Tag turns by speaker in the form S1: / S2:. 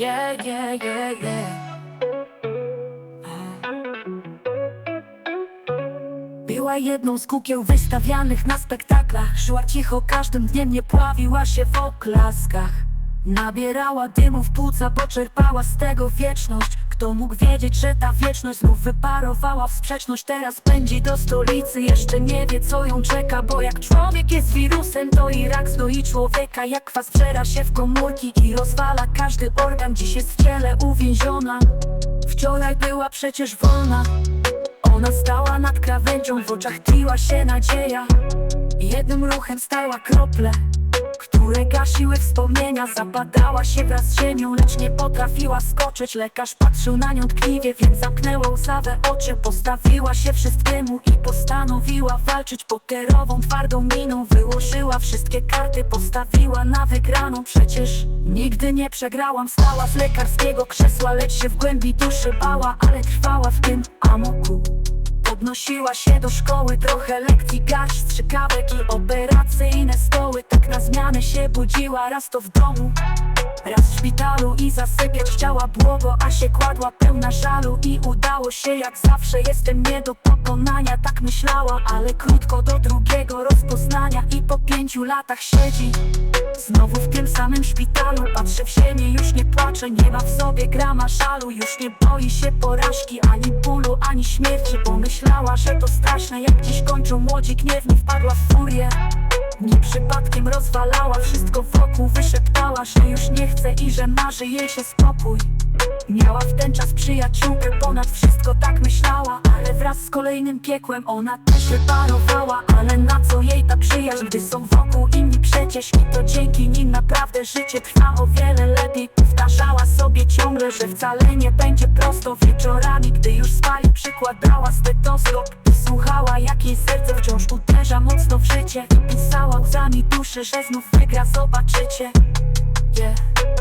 S1: Yeah, yeah, yeah, yeah. Była jedną z kukieł wystawianych na spektaklach. Szła cicho każdym dniem, nie pławiła się w oklaskach. Nabierała dymu w płuca, bo czerpała z tego wieczność Kto mógł wiedzieć, że ta wieczność znów wyparowała w sprzeczność. Teraz pędzi do stolicy, jeszcze nie wie co ją czeka Bo jak człowiek jest wirusem, to i rak znoi człowieka. Jak kwas wczera się w komórki i rozwala każdy organ Dziś jest w ciele uwięziona. Wczoraj była przecież wolna. Ona stała nad krawędzią, w oczach tliła się nadzieja. Jednym ruchem stała krople, które gasiły wspomnienia. Zapadała się wraz z ziemią, lecz nie potrafiła skoczyć. Lekarz patrzył na nią tkliwie, więc zamknęła łzawe oczy. Postawiła się wszystkiemu i postanowiła walczyć. Pokerową, twardą miną wyłożyła wszystkie karty. Postawiła na wygraną, przecież nigdy nie przegrałam. Stała z lekarskiego krzesła, lecz się w głębi duszy bała Ale trwała w tym amoku. Podnosiła się do szkoły, trochę lekcji, garść strzykawek i Tak się budziła, raz to w domu Raz w szpitalu i zasypiać chciała błogo, a się kładła pełna żalu I udało się jak zawsze, jestem nie do pokonania Tak myślała, ale krótko do drugiego rozpoznania I po pięciu latach siedzi Znowu w tym samym szpitalu Patrzę w ziemię, już nie płacze Nie ma w sobie grama żalu Już nie boi się porażki Ani bólu, ani śmierci Pomyślała, że to straszne Jak dziś kończą młodzi gniewni Wpadła w furię nie przypadkiem rozwalała wszystko wokół Wyszeptała, że już nie chce i że marzy jej się spokój. Miała w ten czas przyjaciółkę ponad wszystko tak myślała Ale wraz z kolejnym piekłem ona też wyparowała. Ale na co jej ta przyjaźń, gdy są wokół inni przecież? I to dzięki nim naprawdę życie trwa o wiele lepiej. Powtarzała sobie ciągle, że wcale nie będzie prosto Wieczorami, gdy już spali przykładała stetoskop mocno w życie. Pisała łzami duszy, że znów wygra, zobaczycie. Yeah